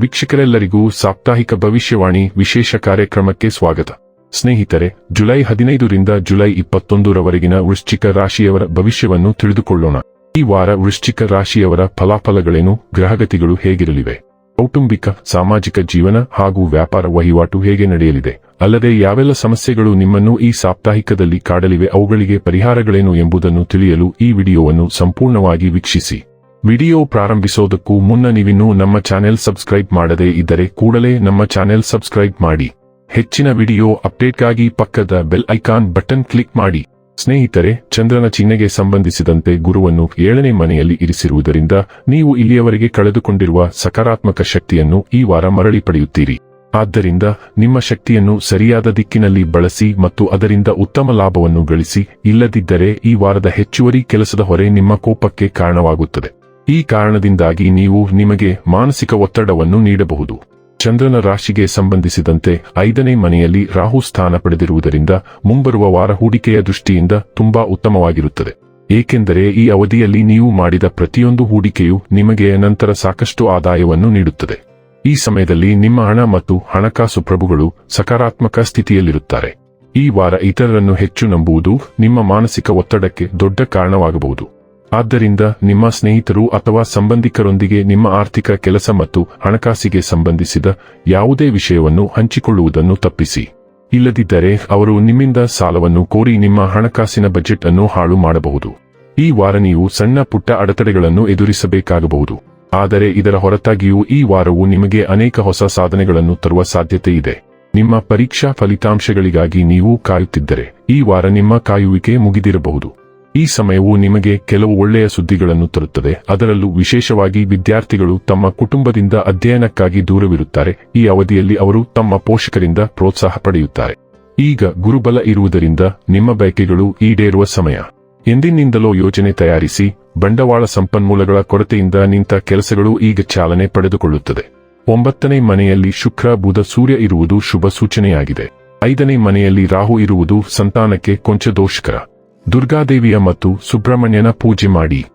ವೀಕ್ಷಕರೆಲ್ಲರಿಗೂ ಸಾಪ್ತಾಹಿಕ ಭವಿಷ್ಯವಾಣಿ ವಿಶೇಷ ಕಾರ್ಯಕ್ರಮಕ್ಕೆ ಸ್ವಾಗತ. ಸ್ನೇಹಿತರೆ, ಜುಲೈ ಹದಿನೈದರಿಂದ ಜುಲೈ ಇಪ್ಪತ್ತೊಂದರವರೆಗಿನ ವೃಶ್ಚಿಕ ರಾಶಿಯವರ ಭವಿಷ್ಯವನ್ನು ತಿಳಿದುಕೊಳ್ಳೋಣ. ಈ ವಾರ ವೃಶ್ಚಿಕ ರಾಶಿಯವರ ಫಲಾಫಲಗಳೇನು, ಗ್ರಹಗತಿಗಳು ಹೇಗಿರಲಿವೆ? ಕೌಟುಂಬಿಕ, ಸಾಮಾಜಿಕ ಜೀವನ ಹಾಗೂ ವ್ಯಾಪಾರ ವಹಿವಾಟು ಹೇಗೆ ನಡೆಯಲಿದೆ? ಅಲ್ಲದೆ ಯಾವೆಲ್ಲ ಸಮಸ್ಯೆಗಳು ನಿಮ್ಮನ್ನು ಈ ಸಾಪ್ತಾಹಿಕದಲ್ಲಿ ಕಾಡಲಿವೆ, ಅವುಗಳಿಗೆ ಪರಿಹಾರಗಳೇನು ಎಂಬುದನ್ನು ತಿಳಿಯಲು ಈ ವಿಡಿಯೋವನ್ನು ಸಂಪೂರ್ಣವಾಗಿ ವೀಕ್ಷಿಸಿ. ವಿಡಿಯೋ ಪ್ರಾರಂಭಿಸೋದಕ್ಕೂ ಮುನ್ನ ನೀವಿನ್ನೂ ನಮ್ಮ ಚಾನೆಲ್ ಸಬ್ಸ್ಕ್ರೈಬ್ ಮಾಡದೇ ಇದ್ದರೆ ಕೂಡಲೇ ನಮ್ಮ ಚಾನೆಲ್ ಸಬ್ಸ್ಕ್ರೈಬ್ ಮಾಡಿ. ಹೆಚ್ಚಿನ ವಿಡಿಯೋ ಅಪ್ಡೇಟ್ಗಾಗಿ ಪಕ್ಕದ ಬೆಲ್ ಐಕಾನ್ ಬಟನ್ ಕ್ಲಿಕ್ ಮಾಡಿ. ಸ್ನೇಹಿತರೆ, ಚಂದ್ರನ ಚಿಹ್ನೆಗೆ ಸಂಬಂಧಿಸಿದಂತೆ ಗುರುವನ್ನು ಏಳನೇ ಮನೆಯಲ್ಲಿ ಇರಿಸಿರುವುದರಿಂದ ನೀವು ಇಲ್ಲಿಯವರೆಗೆ ಕಳೆದುಕೊಂಡಿರುವ ಸಕಾರಾತ್ಮಕ ಶಕ್ತಿಯನ್ನು ಈ ವಾರ ಮರಳಿ ಪಡೆಯುತ್ತೀರಿ. ಆದ್ದರಿಂದ ನಿಮ್ಮ ಶಕ್ತಿಯನ್ನು ಸರಿಯಾದ ದಿಕ್ಕಿನಲ್ಲಿ ಬಳಸಿ ಮತ್ತು ಅದರಿಂದ ಉತ್ತಮ ಲಾಭವನ್ನು ಗಳಿಸಿ, ಇಲ್ಲದಿದ್ದರೆ ಈ ವಾರದ ಹೆಚ್ಚುವರಿ ಕೆಲಸದ ಹೊರೆ ನಿಮ್ಮ ಕೋಪಕ್ಕೆ ಕಾರಣವಾಗುತ್ತದೆ. ಈ ಕಾರಣದಿಂದಾಗಿ ನೀವು ನಿಮಗೆ ಮಾನಸಿಕ ಒತ್ತಡವನ್ನು ನೀಡಬಹುದು. ಚಂದ್ರನ ರಾಶಿಗೆ ಸಂಬಂಧಿಸಿದಂತೆ ಐದನೇ ಮನೆಯಲ್ಲಿ ರಾಹು ಸ್ಥಾನ ಪಡೆದಿರುವುದರಿಂದ ಮುಂಬರುವ ವಾರ ಹೂಡಿಕೆಯ ದೃಷ್ಟಿಯಿಂದ ತುಂಬಾ ಉತ್ತಮವಾಗಿರುತ್ತದೆ. ಏಕೆಂದರೆ ಈ ಅವಧಿಯಲ್ಲಿ ನೀವು ಮಾಡಿದ ಪ್ರತಿಯೊಂದು ಹೂಡಿಕೆಯು ನಿಮಗೆ ನಂತರ ಸಾಕಷ್ಟು ಆದಾಯವನ್ನು ನೀಡುತ್ತದೆ. ಈ ಸಮಯದಲ್ಲಿ ನಿಮ್ಮ ಹಣ ಮತ್ತು ಹಣಕಾಸು ಪ್ರಭುಗಳು ಸಕಾರಾತ್ಮಕ ಸ್ಥಿತಿಯಲ್ಲಿರುತ್ತಾರೆ. ಈ ವಾರ ಇತರರನ್ನು ಹೆಚ್ಚು ನಂಬುವುದು ನಿಮ್ಮ ಮಾನಸಿಕ ಒತ್ತಡಕ್ಕೆ ದೊಡ್ಡ ಕಾರಣವಾಗಬಹುದು. ಆದ್ದರಿಂದ ನಿಮ್ಮ ಸ್ನೇಹಿತರು ಅಥವಾ ಸಂಬಂಧಿಕರೊಂದಿಗೆ ನಿಮ್ಮ ಆರ್ಥಿಕ ಕೆಲಸ ಮತ್ತು ಹಣಕಾಸಿಗೆ ಸಂಬಂಧಿಸಿದ ಯಾವುದೇ ವಿಷಯವನ್ನು ಹಂಚಿಕೊಳ್ಳುವುದನ್ನು ತಪ್ಪಿಸಿ. ಇಲ್ಲದಿದ್ದರೆ ಅವರು ನಿಮ್ಮಿಂದ ಸಾಲವನ್ನು ಕೋರಿ ನಿಮ್ಮ ಹಣಕಾಸಿನ ಬಜೆಟ್ ಅನ್ನು ಹಾಳು ಮಾಡಬಹುದು. ಈ ವಾರ ನೀವು ಸಣ್ಣ ಪುಟ್ಟ ಅಡೆತಡೆಗಳನ್ನು ಎದುರಿಸಬೇಕಾಗಬಹುದು. ಆದರೆ ಇದರ ಹೊರತಾಗಿಯೂ ಈ ವಾರವು ನಿಮಗೆ ಅನೇಕ ಹೊಸ ಸಾಧನೆಗಳನ್ನು ತರುವ ಸಾಧ್ಯತೆ ಇದೆ. ನಿಮ್ಮ ಪರೀಕ್ಷಾ ಫಲಿತಾಂಶಗಳಿಗಾಗಿ ನೀವು ಕಾಯುತ್ತಿದ್ದರೆ ಈ ವಾರ ನಿಮ್ಮ ಕಾಯುವಿಕೆ ಮುಗಿದಿರಬಹುದು. ಈ ಸಮಯವು ನಿಮಗೆ ಕೆಲವು ಒಳ್ಳೆಯ ಸುದ್ದಿಗಳನ್ನು ತರುತ್ತದೆ. ಅದರಲ್ಲೂ ವಿಶೇಷವಾಗಿ ವಿದ್ಯಾರ್ಥಿಗಳು ತಮ್ಮ ಕುಟುಂಬದಿಂದ ಅಧ್ಯಯನಕ್ಕಾಗಿ ದೂರವಿರುತ್ತಾರೆ. ಈ ಅವಧಿಯಲ್ಲಿ ಅವರು ತಮ್ಮ ಪೋಷಕರಿಂದ ಪ್ರೋತ್ಸಾಹ ಪಡೆಯುತ್ತಾರೆ. ಈಗ ಗುರುಬಲ ಇರುವುದರಿಂದ ನಿಮ್ಮ ಬಯಕೆಗಳು ಈಡೇರುವ ಸಮಯ. ಎಂದಿನಿಂದಲೋ ಯೋಜನೆ ತಯಾರಿಸಿ, ಬಂಡವಾಳ ಸಂಪನ್ಮೂಲಗಳ ಕೊರತೆಯಿಂದ ನಿಂತ ಕೆಲಸಗಳು ಈಗ ಚಾಲನೆ ಪಡೆದುಕೊಳ್ಳುತ್ತದೆ. ಒಂಬತ್ತನೇ ಮನೆಯಲ್ಲಿ ಶುಕ್ರ, ಬುಧ, ಸೂರ್ಯ ಇರುವುದು ಶುಭ ಸೂಚನೆಯಾಗಿದೆ. ಐದನೇ ಮನೆಯಲ್ಲಿ ರಾಹು ಇರುವುದು ಸಂತಾನಕ್ಕೆ ಕೊಂಚ ದೋಷಕರ. ದುರ್ಗಾದೇವಿಯ ಮತ್ತು ಸುಬ್ರಹ್ಮಣ್ಯನ ಪೂಜೆ ಮಾಡಿ.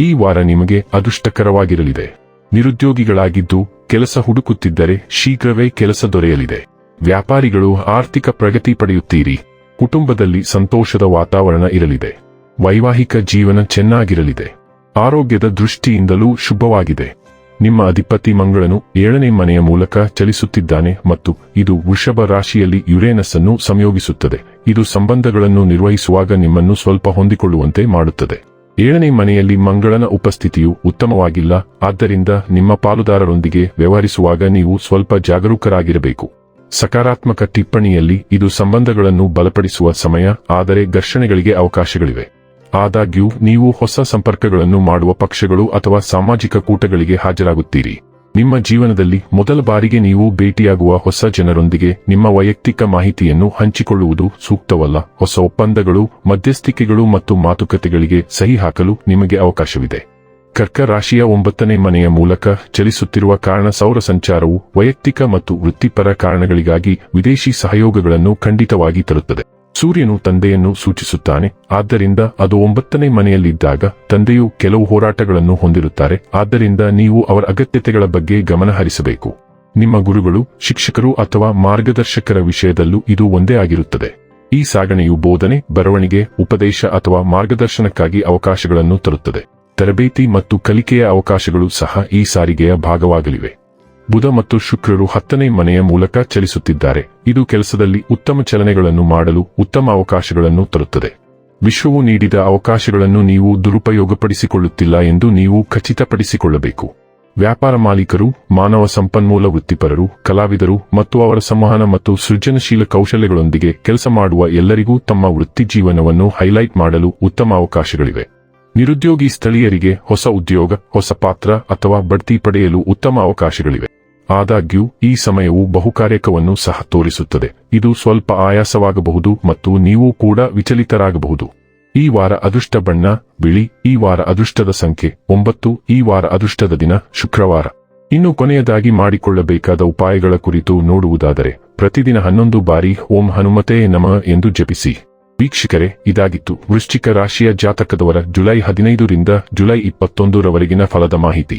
ಈ ವಾರ ನಿಮಗೆ ಅದೃಷ್ಟಕರವಾಗಿರಲಿದೆ. ನಿರುದ್ಯೋಗಿಗಳಾಗಿದ್ದು ಕೆಲಸ ಹುಡುಕುತ್ತಿದ್ದರೆ ಶೀಘ್ರವೇ ಕೆಲಸ ದೊರೆಯಲಿದೆ. ವ್ಯಾಪಾರಿಗಳು ಆರ್ಥಿಕ ಪ್ರಗತಿ ಪಡೆಯುತ್ತೀರಿ. ಕುಟುಂಬದಲ್ಲಿ ಸಂತೋಷದ ವಾತಾವರಣ ಇರಲಿದೆ. ವೈವಾಹಿಕ ಜೀವನ ಚೆನ್ನಾಗಿರಲಿದೆ. ಆರೋಗ್ಯದ ದೃಷ್ಟಿಯಿಂದಲೂ ಶುಭವಾಗಿದೆ. ನಿಮ್ಮ ಅಧಿಪತಿ ಮಂಗಳನು ಏಳನೇ ಮನೆಯ ಮೂಲಕ ಚಲಿಸುತ್ತಿದ್ದಾನೆ ಮತ್ತು ಇದು ವೃಷಭ ರಾಶಿಯಲ್ಲಿ ಯುರೇನಸ್ ಅನ್ನು ಸಂಯೋಗಿಸುತ್ತದೆ. ಇದು ಸಂಬಂಧಗಳನ್ನು ನಿರ್ವಹಿಸುವಾಗ ನಿಮ್ಮನ್ನು ಸ್ವಲ್ಪ ಹೊಂದಿಕೊಳ್ಳುವಂತೆ ಮಾಡುತ್ತದೆ. ಏಳನೇ ಮನೆಯಲ್ಲಿ ಮಂಗಳನ ಉಪಸ್ಥಿತಿಯು ಉತ್ತಮವಾಗಿಲ್ಲ, ಆದ್ದರಿಂದ ನಿಮ್ಮ ಪಾಲುದಾರರೊಂದಿಗೆ ವ್ಯವಹರಿಸುವಾಗ ನೀವು ಸ್ವಲ್ಪ ಜಾಗರೂಕರಾಗಿರಬೇಕು. ಸಕಾರಾತ್ಮಕ ಟಿಪ್ಪಣಿಯಲ್ಲಿ ಇದು ಸಂಬಂಧಗಳನ್ನು ಬಲಪಡಿಸುವ ಸಮಯ, ಆದರೆ ಘರ್ಷಣೆಗಳಿಗೆ ಅವಕಾಶಗಳಿವೆ. ಆದಾಗ್ಯೂ, ನೀವು ಹೊಸ ಸಂಪರ್ಕಗಳನ್ನು ಮಾಡುವ ಪಕ್ಷಗಳು ಅಥವಾ ಸಾಮಾಜಿಕ ಕೂಟಗಳಿಗೆ ಹಾಜರಾಗುತ್ತೀರಿ. ನಿಮ್ಮ ಜೀವನದಲ್ಲಿ ಮೊದಲ ಬಾರಿಗೆ ನೀವು ಭೇಟಿಯಾಗುವ ಹೊಸ ಜನರೊಂದಿಗೆ ನಿಮ್ಮ ವೈಯಕ್ತಿಕ ಮಾಹಿತಿಯನ್ನು ಹಂಚಿಕೊಳ್ಳುವುದು ಸೂಕ್ತವಲ್ಲ. ಹೊಸ ಒಪ್ಪಂದಗಳು, ಮಧ್ಯಸ್ಥಿಕೆಗಳು ಮತ್ತು ಮಾತುಕತೆಗಳಿಗೆ ಸಹಿ ಹಾಕಲು ನಿಮಗೆ ಅವಕಾಶವಿದೆ. ಕರ್ಕ ರಾಶಿಯ ಒಂಬತ್ತನೇ ಮನೆಯ ಮೂಲಕ ಚಲಿಸುತ್ತಿರುವ ಕಾರಣ ಸೌರ ಸಂಚಾರವು ವೈಯಕ್ತಿಕ ಮತ್ತು ವೃತ್ತಿಪರ ಕಾರಣಗಳಿಗಾಗಿ ವಿದೇಶಿ ಸಹಯೋಗಗಳನ್ನು ಖಂಡಿತವಾಗಿ ತರುತ್ತದೆ. ಸೂರ್ಯನು ತಂದೆಯನ್ನು ಸೂಚಿಸುತ್ತಾನೆ, ಆದ್ದರಿಂದ ಅದು ಒಂಬತ್ತನೇ ಮನೆಯಲ್ಲಿದ್ದಾಗ ತಂದೆಯು ಕೆಲವು ಹೋರಾಟಗಳನ್ನು ಹೊಂದಿರುತ್ತಾರೆ, ಆದ್ದರಿಂದ ನೀವು ಅವರ ಅಗತ್ಯತೆಗಳ ಬಗ್ಗೆ ಗಮನಹರಿಸಬೇಕು. ನಿಮ್ಮ ಗುರುಗಳು, ಶಿಕ್ಷಕರು ಅಥವಾ ಮಾರ್ಗದರ್ಶಕರ ವಿಷಯದಲ್ಲೂ ಇದು ಒಂದೇ ಆಗಿರುತ್ತದೆ. ಈ ಸಾಗಣೆಯು ಬೋಧನೆ, ಬರವಣಿಗೆ, ಉಪದೇಶ ಅಥವಾ ಮಾರ್ಗದರ್ಶನಕ್ಕಾಗಿ ಅವಕಾಶಗಳನ್ನು ತರುತ್ತದೆ. ತರಬೇತಿ ಮತ್ತು ಕಲಿಕೆಯ ಅವಕಾಶಗಳು ಸಹ ಈ ಸಾರಿಗೆಯ ಭಾಗವಾಗಲಿವೆ. ಬುಧ ಮತ್ತು ಶುಕ್ರರು ಹತ್ತನೇ ಮನೆಯ ಮೂಲಕ ಚಲಿಸುತ್ತಿದ್ದಾರೆ. ಇದು ಕೆಲಸದಲ್ಲಿ ಉತ್ತಮ ಚಲನೆಗಳನ್ನು ಮಾಡಲು ಉತ್ತಮ ಅವಕಾಶಗಳನ್ನು ತರುತ್ತದೆ. ವಿಶ್ವವು ನೀಡಿದ ಅವಕಾಶಗಳನ್ನು ನೀವು ದುರುಪಯೋಗಪಡಿಸಿಕೊಳ್ಳುತ್ತಿಲ್ಲ ಎಂದು ನೀವು ಖಚಿತಪಡಿಸಿಕೊಳ್ಳಬೇಕು. ವ್ಯಾಪಾರ ಮಾಲೀಕರು, ಮಾನವ ಸಂಪನ್ಮೂಲ ವೃತ್ತಿಪರರು, ಕಲಾವಿದರು ಮತ್ತು ಅವರ ಸಂವಹನ ಮತ್ತು ಸೃಜನಶೀಲ ಕೌಶಲ್ಯಗಳೊಂದಿಗೆ ಕೆಲಸ ಮಾಡುವ ಎಲ್ಲರಿಗೂ ತಮ್ಮ ವೃತ್ತಿ ಜೀವನವನ್ನು ಹೈಲೈಟ್ ಮಾಡಲು ಉತ್ತಮ ಅವಕಾಶಗಳಿವೆ. ನಿರುದ್ಯೋಗಿ ಸ್ಥಳೀಯರಿಗೆ ಹೊಸ ಉದ್ಯೋಗ, ಹೊಸ ಪಾತ್ರ ಅಥವಾ ಬಡ್ತಿ ಪಡೆಯಲು ಉತ್ತಮ ಅವಕಾಶಗಳಿವೆ. ಆದಾಗ್ಯೂ, ಈ ಸಮಯವು ಬಹುಕಾರ್ಯಕವನ್ನು ಸಹ ತೋರಿಸುತ್ತದೆ. ಇದು ಸ್ವಲ್ಪ ಆಯಾಸವಾಗಬಹುದು ಮತ್ತು ನೀವು ಕೂಡ ವಿಚಲಿತರಾಗಬಹುದು. ಈ ವಾರ ಅದೃಷ್ಟ ಬಣ್ಣ, ಬಿಳಿ, ಈ ವಾರ ಅದೃಷ್ಟದ ಸಂಖ್ಯೆ, ಒಂಬತ್ತು, ಈ ವಾರ ಅದೃಷ್ಟದ ದಿನ, ಶುಕ್ರವಾರ. ಇನ್ನು ಕೊನೆಯದಾಗಿ ಮಾಡಿಕೊಳ್ಳಬೇಕಾದ ಉಪಾಯಗಳ ಕುರಿತು ನೋಡುವುದಾದರೆ, ಪ್ರತಿದಿನ ಹನ್ನೊಂದು ಬಾರಿ ಓಂ ಹನುಮತೇ ನಮಃ ಎಂದು ಜಪಿಸಿ. ವೀಕ್ಷಕರೇ, ಇದಾಗಿತ್ತು. ವೃಶ್ಚಿಕ ರಾಶಿಯ ಜಾತಕದವರ ಜುಲೈ ಹದಿನೈದರಿಂದ ಜುಲೈ ಇಪ್ಪತ್ತೊಂದರವರೆಗಿನ ಫಲದ ಮಾಹಿತಿ.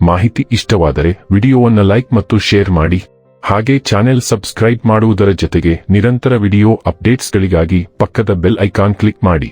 ಮಾಹಿತಿ ಇಷ್ಟವಾದರೆ ವಿಡಿಯೋವನ್ನು ಲೈಕ್ ಮತ್ತು ಶೇರ್ ಮಾಡಿ. ಹಾಗೆ ಚಾನೆಲ್ ಸಬ್ಸ್ಕ್ರೈಬ್ ಮಾಡುವುದರ ಜೊತೆಗೆ ನಿರಂತರ ವಿಡಿಯೋ ಅಪ್ಡೇಟ್ಸ್ಗಳಿಗಾಗಿ ಪಕ್ಕದ ಬೆಲ್ ಐಕಾನ್ ಕ್ಲಿಕ್ ಮಾಡಿ.